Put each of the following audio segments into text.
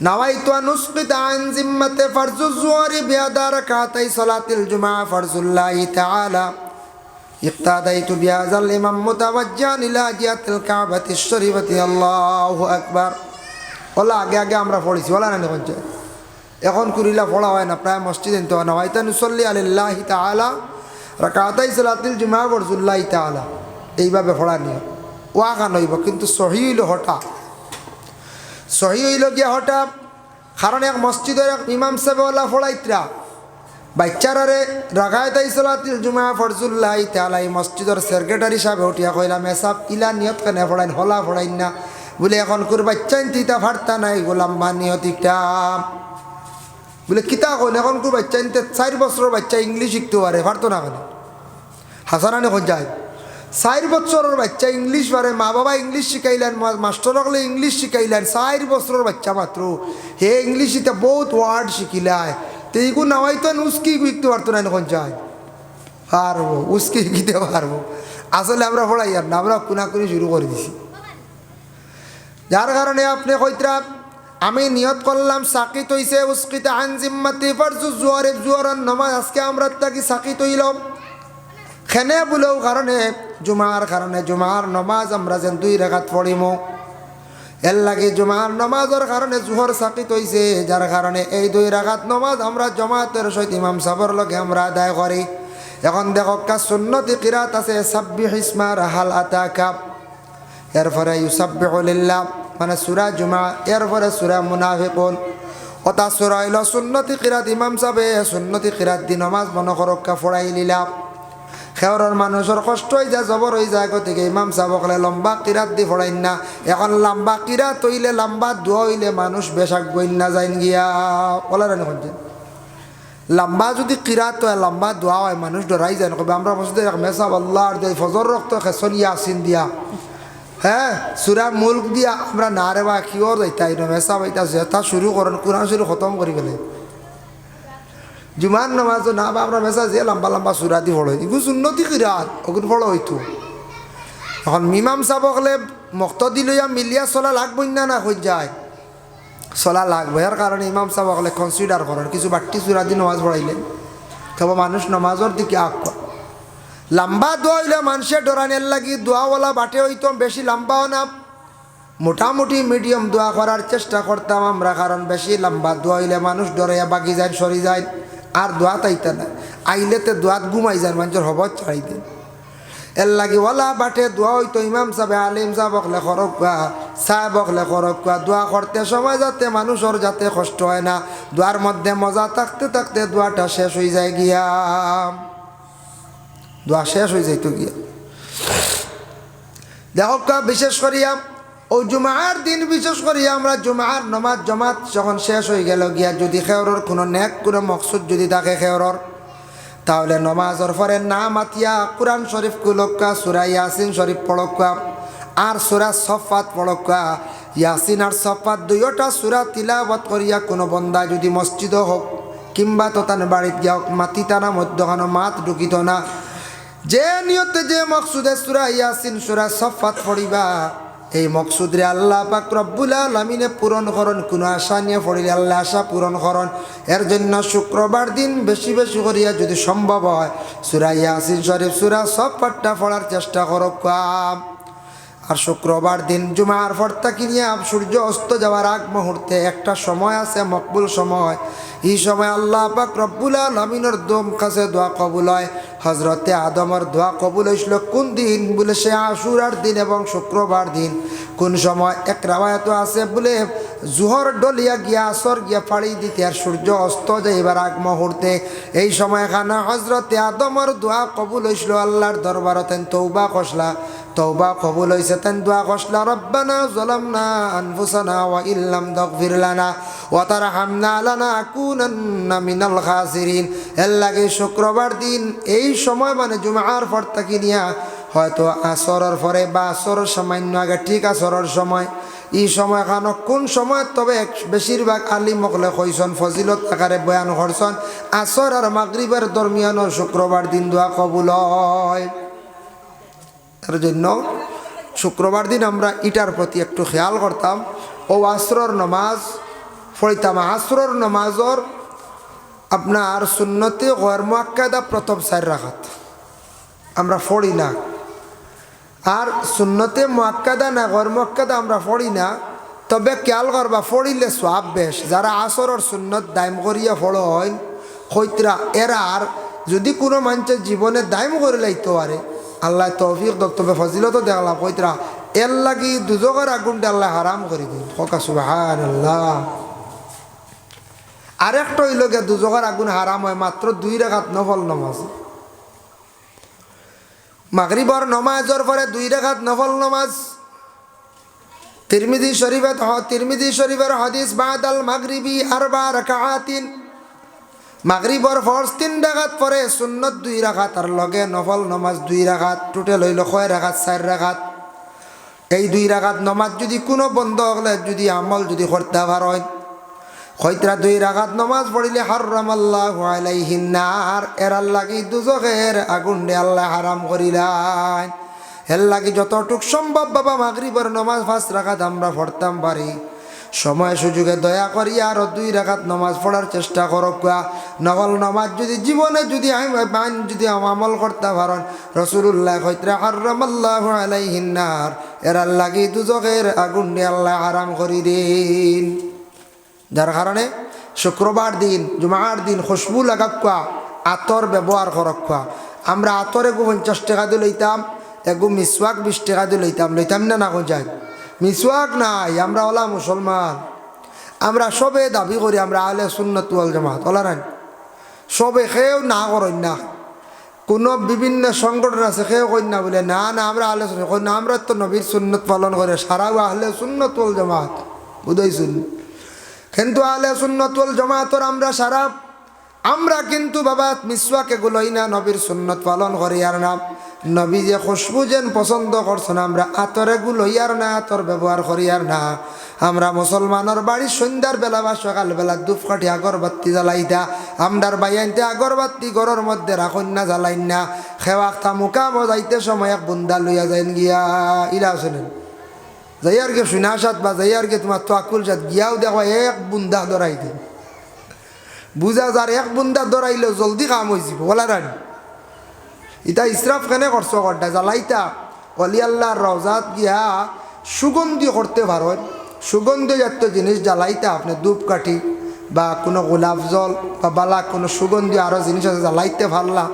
نويت أن أسقط عن ذمة فرض الزهر بأداء ركعتي صلاة الجمعة فرض الله تعالى اقتديت بهذا الإمام متوجها إلى جهة الكعبة الشريفة الله أكبر OLA আগে আগে আমরা পড়েছি ওলা না এখন এখন কুরিলা পড়া হয় না প্রায় মসজিদে তো নওয়াইতা নুসল্লি আলিল্লাহ তাআলা রাকাতাই সালাতিল জুমা বরজুল্লাহ তাআলা এইভাবে পড়া নিয়ে ওয়া গান হইব কিন্তু সহি হইল হঠাৎ সহি হইল গিয়া হঠাৎ, কারণ এক মসজিদের এক ইমাম সাহেবওয়ালা ফড়াইত্রা, বাচ্চারারে রাগায় তাই সলাতিল জুমা ফরজুল্লাহ তালাই মসজিদের সেক্রেটারি সাহেব উঠিয়া কইলাম এসব ইলা নিয়ত কেনে ফড়াইন, হলা ফড়াইন না? বলে, এখন কোর বাচ্চাইন তিতা ফাড়তা নাই, গোলাম বা নিয়তিকটা বলে, কিতা কইন, এখন কোর বাচ্চাইন চার বছরের বাচ্চা ইংলিশ শিখতে পারে পারতো না কেন? হাসানানি কোন যায় চার বছরের বাচ্চা ইংলিশ পারে মা বাবা ইংলিশ শিখাইলেন মাস্টার হলে ইংলিশ শিখাইলেন চার বছরের বাচ্চা মাত্র। হে ইংলিশ ইটা বহুত ওয়ার্ড শিখিলায় তো এইগু নামাই তো উস্কি শিখতে পারতো না এখন যায় পারব, উস্কি শিখিতে পারব। আসলে আমরা পড়াই আর না, আমরা কুনাকুনি শুরু করে দিছি। যার কারণে আপনি কইতরা, আমি নিয়ত করলাম সাকিত হইছে উস্কিত আন জিম্মাতি ফারজু জুয়ারে জুয়ারান নমাজ। আজকে আমরা তাকে সাকিত হইলাম। খেনে বলেও কারণে জুমার কারণে জুমার নমাজ আমরা যেন দুই রেখাত পড়িম এর লাগে জুমার নমাজের কারণে জুহর সাকিত হইছে যার কারণে এই দুই রাখাত নমাজ আমরা জমাতের সহিত ইমাম সাবর লগে আমরা আদায় করি। এখন দেখো কা সুন্নতি কিরাত আছে সাব্বিহ ইসমা রাহাল আতা কাপ এরপরে ইউসাব্বিহুলিল্লাহ মানে সুরা জুমা এরপরে সুরা মুনাফিকুন। ওটা সুরা হইল সুন্নতি কিরাত ইমাম সাবে সুন্নতি কিরাত দি নমাজ মনে করক্কা ফড়াই লিলাম খেওরের মানুষের কষ্ট হয়ে যায়, জবর হয়ে যায়। গতিকে ইমাম সাবকলে লম্বা কিরাত দি ফড়াইন না। এখন লম্বা কিরাত হইলে লম্বা দোয়া হইলে মানুষ বেশাক বইন না যাইন গিয়া। ওলার শুনছেন? লম্বা যদি কিরাত হয়, লম্বা দোয়া হয়, মানুষ ডরাই যায়। কবে আমরা মসজিদে মেসাব আল্লাহর দেয় ফজর রক্ত খেসলিয়া আসিন দিয়া। হ্যাঁ সুরা মুল্ক দিয়া আমরা না রে বা কিওর যাইতাই মেসাব এটা শুরু করেন, কোরআন শুরু খতম করি ফেলে জুমার নামাজ না বা আমরা মেসা যে লম্বা লম্বা সুরা দি ফলো উন্নতি কিরাত ওগুলো ফলো হইতো এখন মিমাম সাহেব হলে মক্ত দিলইয়া মিলিয়া চলা লাগবই না না হয়ে যায়। চলা লাগবে এর কারণে ইমাম সাহেব হলে কনসিডার করেন কিছু বাট্টি সুরা দি নামাজ পড়াইলেন তবে মানুষ নামাজের দিকে আগ করে লম্বা দোয়া হইলে মানুষের ডরানের লাগি দোয়াওয়ালা বাটে হইতাম বেশি লম্বাও না। মোটামুটি মিডিয়াম দোয়া করার চেষ্টা করতাম আমরা কারণ বেশি লম্বা দোয়া হইলে মানুষ ডরাইয়া বাকি যায় সরি যায়। আর দোয়া আইতা না। আইলেতে দোয়াত ঘুমাই যান মানুষের হবত ছাড়াই দিন। এর লাগি ওলা বাটে দোয়া হইতো ইমাম সাহেব, আলিম সাহেবক লে খরক কোয়া সাহেবক লে খরক কোয়া দোয়া করতে সময় যাতে মানুষের যাতে কষ্ট হয় না। দোয়ার মধ্যে মজা থাকতে থাকতে দোয়াটা শেষ হয়ে যায় গিয়া। দোয়া শেষ হয়ে যাইতো গিয়া। দেখো বিশেষ করিয়া ও জুমার দিন বিশেষ করিয়া আমরা জুমার নমাজ জমাত যখন শেষ হয়ে গেল গিয়া যদি খেয়রর কোনো নেক, কোনো মকসুদ যদি থাকে খেয়রর তাহলে নমাজর পরে না মাতিয়া কোরআন শরীফ কুলক্কা, সুরা ইয়াসিন শরীফ পড়ক্কা আর সুরা সফাত পড়ক্কা। ইয়াসিন আর সফাত দুইটা সুরা তিলাবত করিয়া কোনো বন্দা যদি মসজিদ হোক কিংবা তো তার বাড়িত গিয়া হোক মাতিতা মধ্যখানো মাত ঢুকিত না। যে নিয়তে যে মকসুদে সুরা ইয়াসিন, সুরা সফাত পড়িবা এই মকসুদরে আল্লাহ পাক রব্বুল আলমিনে পূরণ করন, কোনো আশা নিয়ে পড়িলে আল্লাহ আশা পূরণ করন। এর জন্য শুক্রবার দিন বেশি বেশি করিয়া যদি সম্ভব হয়, সুরা ইয়াসিন শরীফ, সুরা সব পাট্টা পড়ার চেষ্টা করো কাম। আর শুক্রবার দিন জুমার ফর্তা কিনিয়া সূর্য অস্ত যাওয়ার আগ মুহূর্তে একটা সময় আছে, মকবুল সময়। এই সময় আল্লাহ পাক রব্বুল আলমিনের দম কাছে দোয়া কবুল হয়। হজরতে আদমর দোয়া কবুল হয়েছিল কোন দিন? বলে সে আশুরার দিন এবং শুক্রবার দিন। কোন সময়? এক রাবায়ত আছে বলে জুহর ডলিয়া গিয়া আসর গিয়া ফাড়ি দিতে আর সূর্য অস্ত যাইবার আগ মুহূর্তে। এই সময় এখানে হজরতে আদমর দোয়া কবুল হয়েছিল আল্লাহর দরবারতেন তৌবা কসলা তৌবা কবুল হয়েছে তেন দোয়া কসলা, রব্বানা জলামনা আনফুসানা ওয়া ইল্লাম তাগফির লানা ওয়া তারহামনা লানাকুনান্না মিনাল খাসিরিন। এর লাগে শুক্রবার দিন, এই সময় মানে জুমার পর থাকি নিয়া হয়তো আসরের পরে বা আসরের সামান্য আগে ঠিক আসরের সময়। এই সময় খান, কোন সময়? তবে বেশিরভাগ আলি মকলে কইসন, ফজিলত আকারে বয়ান করছন আসর আর মাগরিবের দরমিয়ানও শুক্রবার দিন দোয়া কবুল হয়। এর জন্য শুক্রবার দিন আমরা ইটার প্রতি একটু খেয়াল করতাম। ও আসরর নমাজ ফড়িতাম আসরর নমাজর আপনার সুন্নতি গরমাক্কাদা প্রথম চার রাখাত আমরা ফড়ি না। আর সুন্নতে মোয়াক্কাদা না গরমাক্কাদা আমরা ফড়ি না। তবে খেয়াল করবা ফড়িলে সব বেশ। যারা আসরর সুন্নত দায়ম করিয়া ফড়ো হয় হইতরা এরার যদি কোনো মানুষের জীবনে দায়ম করে লাইতে পারে। আল্লাহ তৌফিক দক্তব্য ফজিলত দেখলাম কইতরা এর লাগি দুজকের আগুনটা আল্লাহ হারাম করে দিন হকা সুবাহান আল্লাহ আরেকটা হইল গিয়া দুজকের আগুন হারাম হয়, মাত্র দুই রেখাত নফল নমাজ। মাগরিবর নমাজর পরে দুই রেখাত নফল নমাজ। তিরমিদি শরীফে তিরমিদি শরীফের হদিস বাদ আল মাগরিবি আরবা রাকাআতিন। মাগরিবর ফরজ তিন রাখাত পরে সুন্নত দুই রাখাত আর লগে নফল নমাজ দুই রাখাত টোটাল হইল কয় রাখাত চার রাখাত এই দুই রাখাত নমাজ যদি কোনো বন্ধ হলে, যদি আমল যদি করতে পারেন হয়তরা দুই রাখাত নমাজ পড়িলে হারাম আল্লাহ আলাইহিন্নার এরার লাগি দুজকের আগুন আল্লাহ হারাম করিলাই এর লাগি যতটুক সম্ভব বাবা মাগরিবর নমাজ ফাঁস রাখাত আমরা পড়তাম পারি। সময় সুযোগে দয়া করি আরও দুই রাখাত নমাজ পড়ার চেষ্টা করক নকল নমাজ যদি জীবনে যদি আমি বাইন যদি আমল করতে পারেন রসুল্লাহ হইতরা হারাম আল্লাহ আলাইহিন্নার এরার লাগি দুজকের আগুন আল্লাহ হারাম করি দিন। যার কারণে শুক্রবার দিন, জুমার দিন খুশবু লাগাক্কা আতর ব্যবহার করক্কা আমরা আতর এগু পঞ্চাশ টাকা দিয়ে লইতাম, এগু মিসওয়াক বিশ টাকা দিয়ে লইতাম লইতাম না না যাই মিসওয়াক নাই, আমরা ওলা মুসলমান। আমরা সবে দাবি করি, আমরা আলে সুন্নত জামাত, ওলা সবে সেও না করেন না। কোনো বিভিন্ন সংগঠন আছে সেও না বলে, না না, আমরা আলে কই না আমরা তো নবীর সুন্নত পালন করে, সারাও আহলে সুন্নত ওয়াল জামাত। বুঝাইছুন? কিন্তু আলে সুন্নতুল জমাতর আমরা সারা আমরা কিন্তু বাবা মিসওয়াক এগুলোই না, নবীর সুন্নত পালন করি আর না। নবী যে খুশবু যেন পছন্দ করছেন আমরা আতর এগুলোই আর না, আতর ব্যবহার করি আর না। আমরা মুসলমানের বাড়ির সন্ধ্যার বেলা বা সকালবেলা দুপকাঠি আগরবাতি জ্বালাইতা আমরার বাইয়াইতে আগরবাতি ঘরের মধ্যে রাখুন না, জ্বালাইন না। খেওয়া তামুকা মজাইতে সময় এক বুন্দা লইয়া যাইন গিয়া। ইলা শুনেন। যাইয়ার গে সুনাসাত বা যাইয়ার গে তোমার তো আকুল সাত গিয়াও দেখো এক বুন্দা ধরাই দিন। বুঝা যার এক বুন্দা ধরাইলে জলদি কাম হয়ে যাব, বলা রানি ইটা ইসরাফ কেনে করছ কড্ডা জ্বালাইতা অলি রওজাত গিয়া সুগন্ধি করতে পারো সুগন্ধি জাতীয় জিনিস জ্বালাইতা আপনি ধূপকাঠি বা কোনো গোলাপ জল বা বালা কোনো সুগন্ধি আরও জিনিস আছে জ্বালাইতে পারলা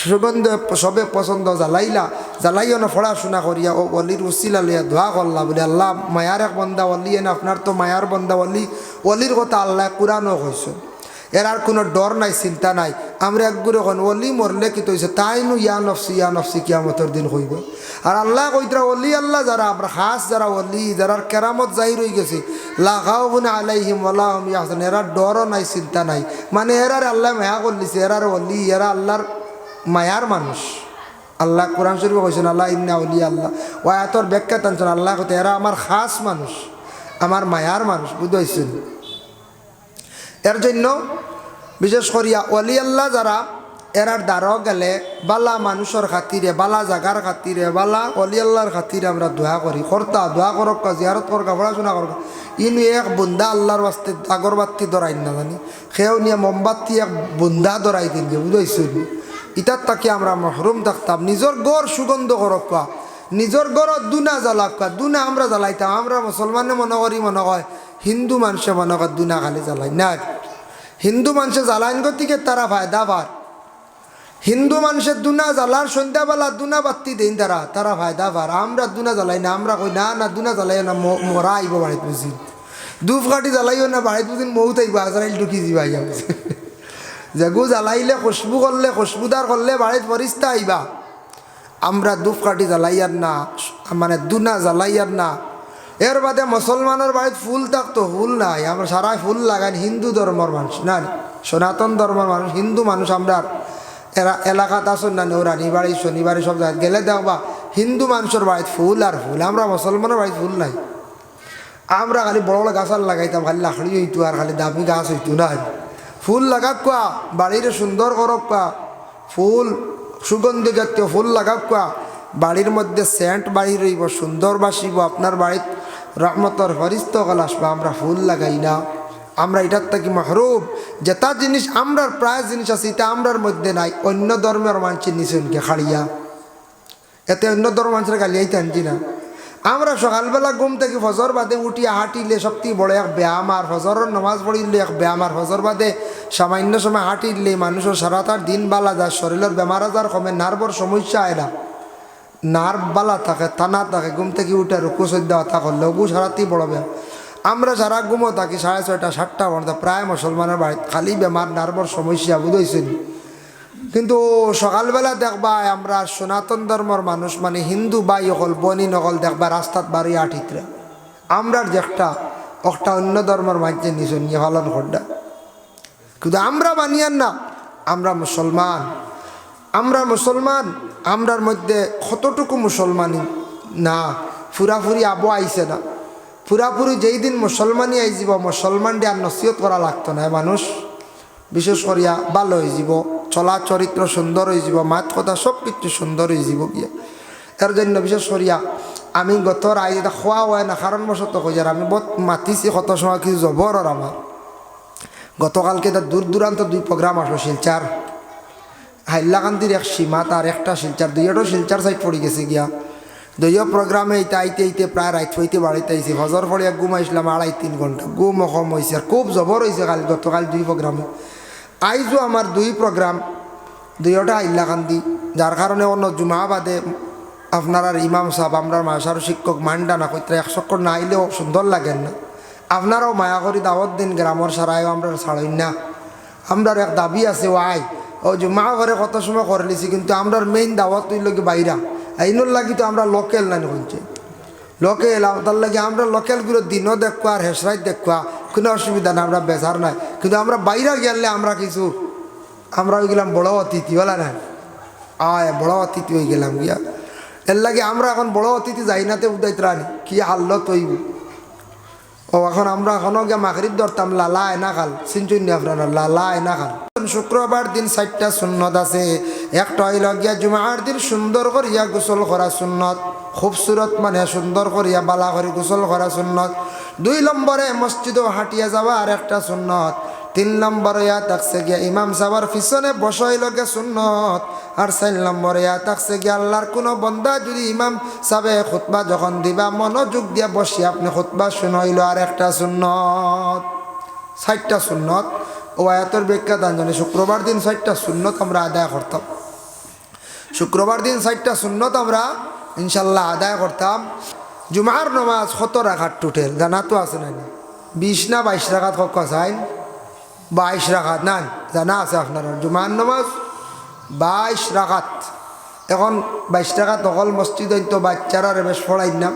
সুগন্ধ সবে পছন্দ জ্বালাইলা জ্বালাইও না পড়াশোনা করিয়া ও অলির উচিলা লইয়া ধোয়া করলা বলে আল্লাহ মায়ার এক বন্দা অলি, এনে আপনার তো মায়ার বন্দা অলি। অলির কথা আল্লাহ কোরআনও কইছেন এর আর কোনো ডর নাই, চিন্তা নাই। আমরা একগুলো এখন অলি মরলে কি তৈছে? তাই নু ইয়া নফসি ইয়া নফসি কিয়ামতের দিন হইব। আর আল্লাহ কইতরা, অলি আল্লাহ যারা, আমরা খাস যারা অলি যারা কেরামত যাই রই গেছে লাগাও বুনে আলাইহিম আল্লাহম ইয়াহসান এরা ডরও নাই, চিন্তা নাই। মানে এরার আল্লাহ মায়া করলিছে এরার অলি, এরা আল্লাহর মায়ার মানুষ। আল্লাহ কোরআন শরীফ কইছেন, আল্লাহ ইন্না অলি আল্লাহ। ও এতর ব্যাখ্যা টানছেন, আল্লাহ কইতে, এরা আমার খাস মানুষ, আমার মায়ার মানুষ। বুঝাইছেন? এর জন্য বিশেষ করিয়া অলি আল্লাহ যারা, এরার দ্বারও গেলে বালা মানুষের খাতিরে, বালা জাগার খাতিরে, বালা অলি আল্লাহর খাতিরে আমরা দোয়া করি। কর্তা, দোয়া করক, জিয়ারত করকা, পড়াশোনা করকা। ইনু এক বুন্দা আল্লাহর বাস্তে আগরবাতি ধরাই না জানি। সেও নিয়ে মোমবাতি এক বুন্দা ধরাই দিন যে বুঝাইছিল ইটার তাকে আমরা মহরুম থাকতাম। নিজের গড় সুগন্ধ করক নিজের গড়ত দুনা জ্বালাক দুনা আমরা জ্বালাইতাম। আমরা মুসলমানে মনে করি, মনে হয় হিন্দু মানুষে মনে দুনা খালি জ্বালাই না, হিন্দু মানুষের জ্বালাইন গতিকে তারা ফায়দা পার হিন্দু মানুষের দুনা জ্বালার সন্ধ্যাবেলা দুনা বাত্তি দেন তারা তারা ফায়দা পার আমরা দুনা জ্বালাই না, আমরা কই না না দুনা জ্বালাই না মরা আইব বাড়িতে বুঝি দুফ কাটি জ্বালাইও না, বাড়িতে বুঝিন মৌত আইব, আজরাইল ঢুকি যাবা ইয়া যেগু জ্বালাইলে খুশবু করলে, খুশবুদার করলে বাড়িতে ফরিস্তা আইবা। আমরা দুফ কাটি জ্বালাইয়ার না মানে দুনা জ্বালাইয়ার না এর বাদে মুসলমানের বাড়িতে ফুল থাকতো, ফুল নাই। আমরা সারা ফুল লাগাই হিন্দু ধর্মর মানুষ, না সনাতন ধর্মের মানুষ, হিন্দু মানুষ আমরা এরা এলাকাত আসুন না রানী বাড়ি শনিবারে সব জায়গায় গেলে দেখবা হিন্দু মানুষের বাড়িতে ফুল আর ফুল, আমরা মুসলমানের বাড়িতে ফুল নাই। আমরা খালি বড় বড় গাছ আর লাগাইতাম, খালি লাকড়ি হইতো আর খালি দামি গাছ হইতো না ফুল লাগাক কোয়া, বাড়িরে সুন্দর করক কোয়া। ফুল সুগন্ধি জাতীয় ফুল লাগাক কোয়া। বাড়ির মধ্যে সেন্ট বাড়ি রইব সুন্দর বাসিব আপনার বাড়িত রহমতর ফরিস্ত কল আসবা, আমরা ফুল লাগাই না। আমরা এটার থেকে মাহরুব যেটা জিনিস আমরার প্রায় জিনিস আছে, এটা আমরার মধ্যে নাই। অন্য ধর্মের মানুষের নিচনকে খাড়িয়া। এতে অন্য ধর্ম মানুষের গালিয়াইতে আনছি না। আমরা সকালবেলা ঘুম থেকে ফজর বাদে উঠিয়া হাঁটিলে সবথেকে বড় এক ব্যায়াম, আর ফজরের নমাজ পড়িলে এক ব্যায়াম, আর ফজর বাদে সামান্য সময় হাঁটিলে মানুষের সারাতার দিন বালা যায়, শরীরের বেমার আজার কমে, নার্ভর সমস্যা আয় না। নার্ভ বালা থাকে টানা থাকে, ঘুম থেকে উঠে রুকু সদ্যা করলে ওগু সারাতেই বড় ব্যায়াম। আমরা সারা ঘুমো থাকি সাড়ে ছয়টা, সাতটা ঘণ্টা প্রায় মুসলমানের বাড়িতে খালি বেমার, নার্ভর সমস্যা বুঝেছেন কিন্তু সকালবেলা দেখবা আমরা সনাতন ধর্মর মানুষ মানে হিন্দু বাই অকল, বনি নকল দেখবা রাস্তাত বাড়ি আঠিতরা আমরার যে একটা একটা অন্য ধর্মের মাঝে নিজ নিয়ে করডা কিন্তু আমরা বানিয়ান না, আমরা মুসলমান আমরা মুসলমান, আমরার মধ্যে কতটুকু মুসলমানি? না, ফুরাফুরি আবো আইছে না। ফুরাফুরি যেই দিন মুসলমানই আই যাব মুসলমান দিয়ে আর নসিহত করা লাগতো না মানুষ। বিশেষ করিয়া ভালো হয়ে যাব চলা চরিত্র সুন্দর হয়ে যাব মাত কথা সব কিছু সুন্দর হয়ে যাব গিয়া। এর জন্য বিশেষ করিয়া আমি গত রায় এটা খোয়া হয় না কারণ বশত কই যার আমি বহুত মাতিছি, কত সময় কিছু জবর আর আমার। গতকালকে তার দূর দূরান্ত দুই প্রোগ্রাম আসলো শিলচার। হাইলাকান্দির এক সীমা তার একটা শিলচার দুইটাও শিলচার সাইড পড়ে গেছে গিয়া। দুইও প্রোগ্রামে এইটা আইতে আইতে প্রায় রাত হইতে বাড়িতে আইছি, হজর পরে ঘুম আইসলাম আড়াই তিন ঘণ্টা ঘুম কম হয়েছে আর খুব জবর হয়েছে কাল, গতকাল দুই প্রোগ্রামে আইজও আমার দুই প্রোগ্রাম দুইটা হাইলাকান্দি যার কারণে অন্য জুমা বাদে আপনার আর ইমাম সাহেব, আমরা মাসার শিক্ষক, মান্ডা না কইতে এক চক্কর না আইলেও সুন্দর লাগেন না। আপনারাও মায়া করি দাওয়াত দিন, গ্রামর সারাইও আমরা ছাড়ইন না। আমরার এক দাবি আছে ও আই ও জুমা ঘরে কত সময় করে নিছি, কিন্তু আমরা মেইন দাওয়াত তুই লোকে বাইরা। আইনুর লাগি তো আমরা লোকেল না শুনছি লোকেল তার লাগে আমরা লোকেলগুলো দিনও দেখবা আর হেসরাই দেখবা কোনো অসুবিধা নাই, আমরা বেজার নাই। কিন্তু আমরা বাইরে গেলে আমরা কিছু, আমরা ওই গেলাম বড় অতিথি, বলা না আয়, বড় অতিথি হয়ে গেলাম গিয়া। এর লাগে আমরা এখন বড় অতিথি যাই নাতে উদাইত রানি, কি হাল্ল তৈব ও এখন আমরা এখনও গিয়া মাখরিব ধরতাম লালা এনা খাল চিনচুন আপনারা লালা এনা খাল। শুক্রবার দিন চারটা সুন্নত আছে। একটা হইল গিয়া জুমার দিন সুন্দর করিয়া গোসল করা সুন্নত, খুবসুরত মানে সুন্দর করিয়া বালা করে গোসল করা সুন্নত। দুই নম্বরে মসজিদও হাঁটিয়া যাওয়া আর একটা সুন্নত। তিন নম্বর ইয়া থাকছে গিয়া ইমাম সাবার পিছনে বসাই লগে সুন্নত। আর চার নম্বর ইয়া থাকছে গিয়া আল্লাহর কোনো বন্দা যদি ইমাম সাবে খুতবা যখন দিবা, মনোযোগ দিয়া বসি আপনি খুতবা শুনাইল আর একটা সুন্নত। ষাটটা সুন্নত। ও আয়াতের ব্যাখ্যা দান জানি শুক্রবার দিন ষাটটা সুন্নত আমরা আদায় করতাম। শুক্রবার দিন ষাটটা সুন্নত আমরা ইনশাল্লাহ আদায় করতাম। জুমার নমাজ কত রাখাত টোটেল জানা তো আছে না বিশ না বাইশ রাখাত কত আসাইন বাইশ রাখাত না জানা আছে আপনার। জুমার নমাজ বাইশ রাখাত। এখন বাইশ টাকা তকল মসজিদ তো বাচ্চারা বেশ ফড়াই না।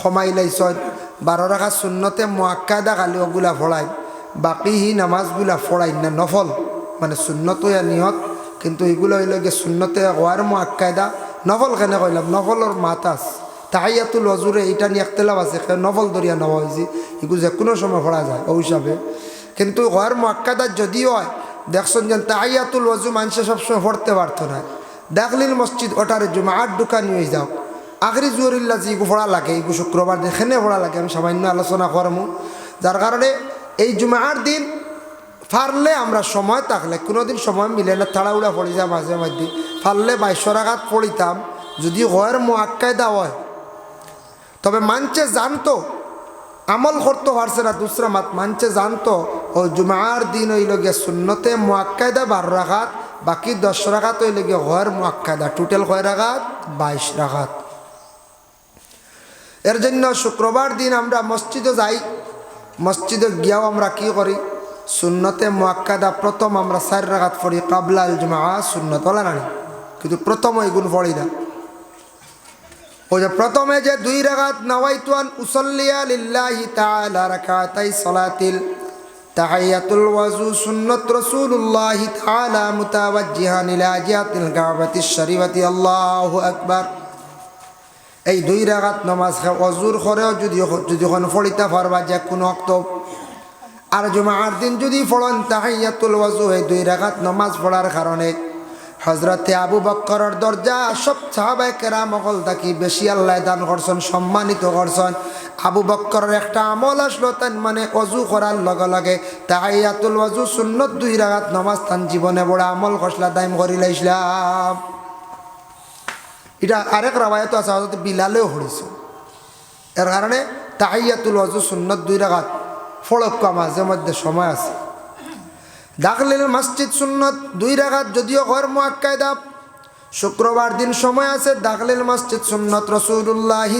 সমাই লাইছ, বারো রাখা শূন্যতে মোয়াক্কাদা খালি ওগুলা ফড়াই বাকি হি নামাজগুলা ফড়াই না নফল মানে শূন্যত নিয়ত কিন্তু এগুলো হইল গিয়ে শূন্যতে হওয়ার মোয়াক্কাদা নফল কেনে কইলাম? নফলর মাতাস তাহাইয়াতুল অজুরে এইটা নিয়ে একতলাপ আছে নফল দরিয়া নেওয়া হয়েছে এগুলো যে কোনো সময় ফড়া যায় ও হিসাবে কিন্তু হওয়ার মোয়াক্কাদা যদি হয় দেখছেন যে তাহাইয়াতুল অজু মানুষে সবসময় পড়তে পারতো না দেখলিন মসজিদ ওটারে জুমার দোকান নিয়ে যাও আখরি জুয়ারিল্লা যে ফোড়া লাগে ইগু শুক্রবার দিন খেনে লাগে, আমি সামান্য আলোচনা করমু যার কারণে জুমার দিন ফারলে আমরা সময় থাকলে, কোনোদিন সময় মিলে না তাড়াউড়া পড়ি যায় মাঝে মধ্যে ফারলে বাইশশো রাখাত পড়িতাম, যদি হয়ের মোয়াক্কায়দা হয়। তবে মানছে জানতো, আমল করতে পারছে না দুসরা মাত, মানছে জানতো, ও জুমার দিন হইল গিয়ে শূন্যতে মোয়াক্কায়দা বারো রাখাত বাকি দশ রাখাত হইল গিয়ে হয়ের মোয়াক্কায়দা টোটাল কয় রাখাত বাইশ রাখাত এর জন্য শুক্রবার দিন আমরা মসজিদে যাই। মসজিদে গিয়াও আমরা কি করি? সুন্নতে মোয়াক্কাদা প্রথম আমরা চার রাখাত পড়ি কাবলাল জুমা সুন্নত না কিন্তু প্রথম ওই গুণ পড়ি না। ওই যে প্রথমে যে দুই রাগাত নওয়াইতুয়ান, উসল্লিয়া লিল্লাহি তাআলা রাকাতাই সালাতিল তাহিয়াতুল ওয়াজু, সুন্নাত রাসূলুল্লাহি তাআলা মুতাওয়াজ্জিহান ইলা জিহাতিল কাবাতিশ শরীফাতি, আল্লাহু আকবার। এই দুই রাগাত নমাজ অজুর করেও যদি যদি ফলিতা পারবা যে কোনো অক্ত। আর জুমার দিন যদি ফলন তাহাইয়াতুল ওয়াজু, এই দুই রাগাত নমাজ পড়ার কারণে হজরতে আবু বক্করের দরজা, সব সাহাবাই কেরাম অকল থাকি বেশি আল্লাহ দান করছেন, সম্মানিত করছেন। আবু বক্করের একটা আমল আসলো তাই মানে অজু করার লগে লগে তাহাইয়াতুল অজু সুন্নত দুই রাগাত নমাজ তান জীবনে বড় আমল খসলা দাইম করি লাইছিলাম এটা আরেক রাবায়ত আছে হয়তো বিলালেও হরিছে এর কারণে তাহাইয়াতুল অজু সুন্নত দুই রাগাত ফড়ক্ক মাঝে মধ্যে সময় আছে। দাখলিল মসজিদ সুন্নত দুই রাগাত যদিও ঘর মোয়াক্কায়দা শুক্রবার দিন সময় আছে, দাখলিল মসজিদ সুন্নত রসুল্লাহ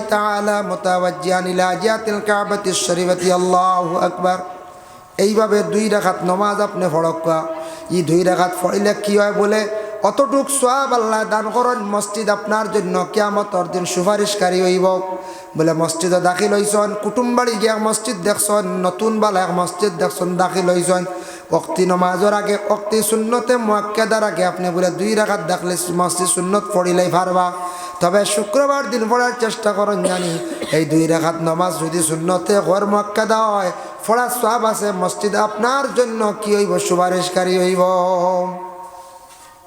আল্লাহু আকবার। এইভাবে দুই রাখাত নমাজ আপনি ফড়ক্কা ই দুই রাখাত ফড়িলে কি হয় বলে অতটুক সোয়াব আল্লাহ দান করেন, মসজিদ আপনার জন্য কিয়ামতর দিন সুপারিশকারী হইব। বলে মসজিদে দাখিল হইছন, কুটুম বাড়ি গিয়া মসজিদ দেখছন, নতুন বালা এক মসজিদ দেখছন, দাখিল হইছন। অক্তি নমাজের আগে অক্তি শূন্যতে মোয়াক্কেদার আগে আপনি বলে দুই রাখাত দেখলে মসজিদ শূন্যত পড়িলেই পারবা। তবে শুক্রবার দিন পড়ার চেষ্টা করেন জানি, এই দুই রাখাত নমাজ যদি শূন্যতে ঘর মোয়াক্কেদা হয় ফড়ার সব আছে, মসজিদ আপনার জন্য কি হইব, সুপারিশকারী হইব।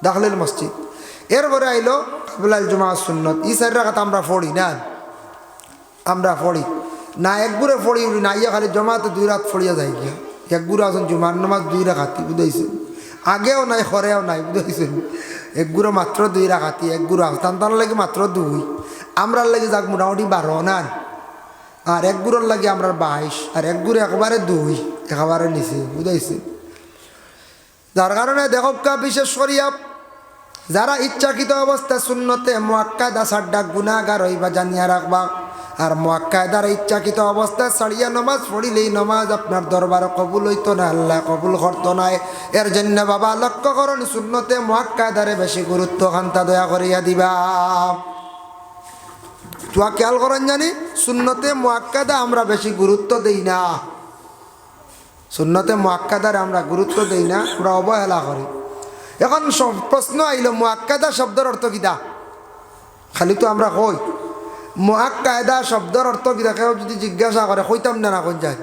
দাখলিল মসজিদ। এরপরে আইলো কাবলাল জুমা সুন্নত। ই চার রাখাত আমরা পড়ি, না? আমরা পড়ি। না, এক গুড়ে পড়ি না, ইয়া খালি জমাতে দুই রাত পড়িয়া যাই গিয়া। এক গুড়ে আসুন জুমার নামাজ দুই রাখাতি বুঝাইছে আগেও নাই খরেও নাই, বুঝাইছেন? এক গুড়ো মাত্র দুই রাখাতি এক গুড়ো আসতাম তার লাগে মাত্র দুই। আমরার লাগে যাক মোটামুটি বারো, না? আর এক গুড়োর লাগে আমরা বাইশ, আর এক গুড়ে একবারে দুই, একেবারে নিচে বুঝাইছে যার কারণে দেখকা বিশেষ করিয়া যারা ইচ্ছাকৃত অবস্থা শূন্যতে মোয়াক্কায়দা সাড্ডা গুণাগার হইবা জানিয়া রাখবা। আর মোয়াক্কায়দার ইচ্ছাকৃত অবস্থায় সারিয়া নমাজ পড়িলেই নমাজ আপনার দরবার কবুল হইতো না, আল্লাহ কবুল করতো নাই এর জন্য বাবা লক্ষ্য করুন শূন্যতে মোয়াক্কায়দারে বেশি গুরুত্ব খান্তা দয়া করিয়া দিবা। তুয়া খেয়াল করেন জানি শূন্যতে মোয়াক্কাদা আমরা বেশি গুরুত্ব দেই না। শূন্যতে মোয়াক্কাদার আমরা গুরুত্ব দেই না, আমরা অবহেলা করি। এখন প্রশ্ন আইল মোয়াক্কাদা শব্দের অর্থ কিতা খালি তো আমরা কই মোয়াক্কায়দা শব্দের অর্থ কিতা কেউ যদি জিজ্ঞাসা করে, কইতাম না না কোন যায়।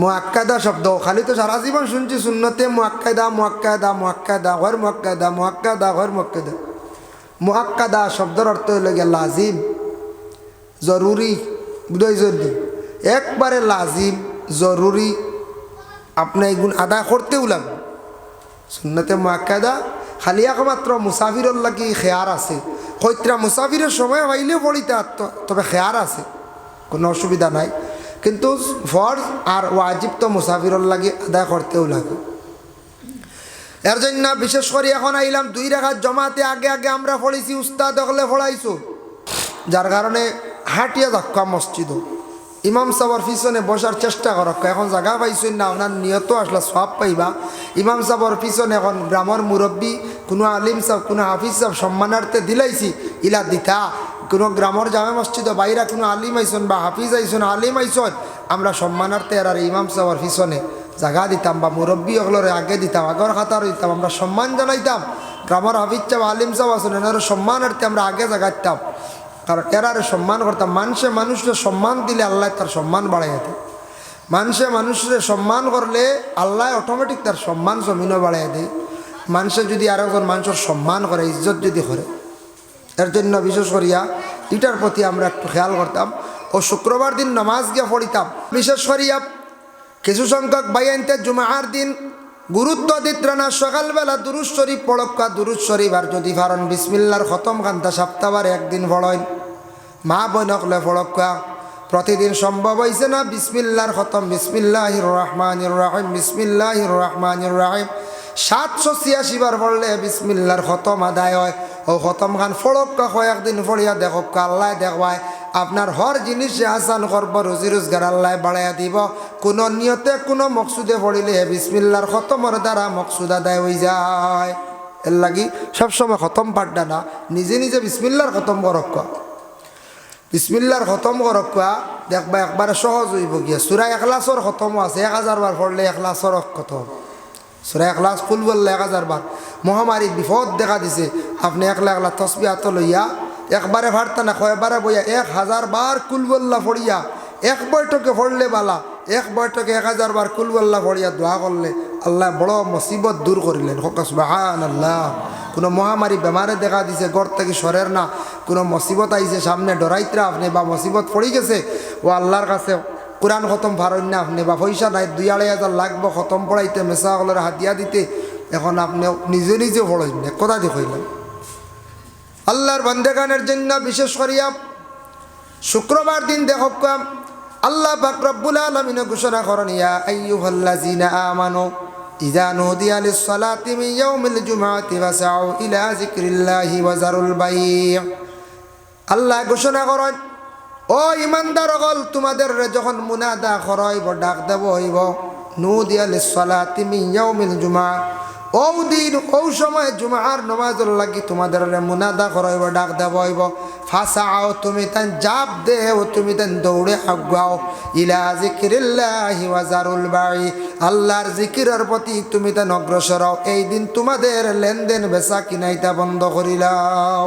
মোয়াক্কাদা শব্দ, খালি তো সারা জীবন শুনছি শূন্যতে মোয়াক্কায়দা মোয়াক্কায়দা মোয়াক্কায়দা ঘর মোয়াক্কায়দা মোয়াক্কায়দা ঘর মোয়াক্কায়দা মোয়াক্কাদা শব্দের অর্থ হইল গিয়া লাজিম, জরুরি বুঝাইছেন একবারে লাজিম, জরুরি, আপনি এগুন আদায় করতেও লাগবে। সুন্নতে মোয়াক্কাদা খালি একমাত্র মুসাফিরর লাগি খেয়ার আছে। কৈত্রা মুসাফিরের সময় পাইলে পড়িতে তবে খেয়ার আছে, কোনো অসুবিধা নাই। কিন্তু ফর্জ আর ওয়াজিব তো মুসাফিরর লাগি আদায় করতেও লাগে। এর জন্য বিশেষ করে এখন আইলাম দুই রেখার জমাতে আগে আগে আমরা পড়েছি উস্তাদ হলে পড়াইছো, যার কারণে হাঁটিয়া ধাক্কা মসজিদ ইমাম সাহর পিছনে বসার চেষ্টা করক এখন জায়গা পাইছেন না, ওনার নিয়ত আসলে সব পাইবা। ইমাম সাহর পিছনে এখন গ্রামের মুরব্বী, কোনো আলিম সাহ কোনো হাফিজ সাহ সম্মানার্থে দিলাইছি, ইলা দিতা। কোনো গ্রামের জামে মসজিদ বাইরা কোনো আলিম আইসন বা হাফিজ আইসন, আলিম আইসন, আমরা সম্মানার্থে আর ইমাম সাহর পিছনে জায়গা দিতাম বা মুরব্বী ওগুলোরে আগে দিতাম, আগর খাতার দিতাম, আমরা সম্মান জানাইতাম। গ্রামের হাফিজ সাহ আলিম সাহ আসুন এনার সম্মানার্থে আমরা আগে জায়গা দিতাম কারণ এরারে সম্মান করতাম মানুষে মানুষের সম্মান দিলে আল্লাহ তার সম্মান বাড়াই দেয়। মানুষে মানুষের সম্মান করলে আল্লাহ অটোমেটিক তার সম্মান জমিনও বাড়াই দেয়। মানুষে যদি আর একজন মানুষের সম্মান করে, ইজ্জত যদি করে, এর জন্য বিশেষ করিয়া এটার প্রতি আমরা একটু খেয়াল করতাম। ও শুক্রবার দিন নামাজ গিয়া পড়িতাম। বিশেষ করিয়া কিছু সংখ্যক বাইনতে জুমার দিন গুরুত্ব দিত না। সকালবেলা দুরুজ শরীফ পড়ক্কা দুরুজ শরীফ। আর যদি ফারণ বিসমিল্লার খতম কান্তা সপ্তাহবার একদিন পড়েন। মা বৈনকলে পড়ক্কা প্রতিদিন সম্ভব হয়েছে না? বিসমিল্লার খতম। বিসমিল্লাহ রহমান রাহিম বিসমিল্লাহ রহমান রাহিম সাতশো ছিয়াশি বার পড়লে বিসমিল্লার খতম আদায় হয়। ও খতম খান ফড়ক্কা কয়েকদিন ফড়িয়া দেখক্কা আল্লাহ দেখবায় আপনার হর জিনিসে আসান করব রুজি রোজগার আল্লাহ বাড়াইয়া দিব। কোনো নিয়তে, কোনো মকসুদে পড়িলে বিসমিল্লার খতমর দ্বারা মকসুদ আদায় হয়ে যায়। এর লাগি সবসময় খতম পাড্ডা না নিজে নিজে বিসমিল্লার খতম করক্ক বিসমিল্লার খতম করক কোয়া দেখবা একবারে সহজ হইব গিয়া সুরা একলাসর খতম আছে, এক হাজার বার পড়লে একলাসর খতম সুরা একলাস ফুল বললে এক হাজার বার মহামারী বিপদ দেখা দিছে। আপনি একলা একলা তসবি হাত লইয়া একবারে ভারতা না কয়বারে বইয়া এক হাজার বার কুল বললা ফড়িয়া এক বৈঠকে ফড়লে বালা। এক বৈঠকে এক হাজার বার কুলবল্লা ফড়িয়া দোয়া করলে আল্লাহ বড় মুসিবত দূর করিলেন। হকাস বাহান আল্লাহ কোনো মহামারী বেমারে দেখা দিছে গড় থেকে সরের না। কোনো মুসিবত আইছে, সামনে ডরাইতরা আপনি বা মুসিবত পড়ে গেছে, ও আল্লাহর কাছে কোরআন খতম পারেন না আপনি বা পয়সা নাই দুই আড়াই হাজার লাগবো খতম পড়াইতে মেসা হলের হাতিয়া দিতে, এখন আপনি নিজে নিজে পড়েন না। কথা দেখলাম আল্লাহর বন্দেগানের জন্য বিশেষ করিয়া শুক্রবার দিন দেখক আল্লাহ পাক রব্বুল আলামিন ঘোষণা করেন, ইয়া আইয়ুহাল্লাযিনা আমানু ইযা নুদিয়া লিস-সালাতি মিন ইয়াউমিল জুমআতি ফাসআউ ইলা যিকরিল্লাহি ওয়া যারুল বাই' আল্লাহ ঘোষণা করেন, ও ইমানদার অকল তোমাদের যখন মুনাদা খরইব, ডাক দেব হইব, নুদিয়া লিস-সালাতি মিন ইয়াউমিল জুমআ। ও দিন ও সময় জুমার নমাজর লাগি তোমাদের মুনাদা করইব, ডাক দেব হইব ফাঁসাও তুমি তান জাপ দেও, তুমি তান দৌড়ে আগাও। ইলা জিকিরিল্লাহি ওয়াজারুল বাই আল্লাহর জিকিরের প্রতি তুমি তান অগ্রসর। এই দিন তোমাদের লেনদেন বেচা কিনাইতা বন্ধ করিলাও।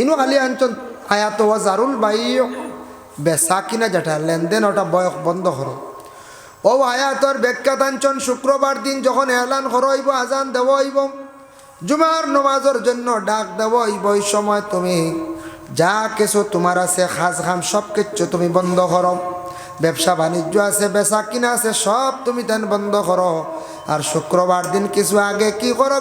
ইনু খালি আনচন, আয়াত ওয়াজারুল বাই বেচা কিনা যেটা, লেনদেন ওটা বয়স বন্ধ করো। ও আয়াতর ব্যাখ্যাতাঞ্চন শুক্রবার দিন যখন এলান হরইব, আজান দেব হইব জুমার নমাজের জন্য ডাক দেব হইব ওই সময় তুমি যা কিছু তোমার আছে, খাস খাম সব কিছু তুমি বন্ধ করো। ব্যবসা বাণিজ্য আছে, বেচা কিনা আছে, সব তুমি তেন বন্ধ করো। আর শুক্রবার দিন কিছু আগে কি করো?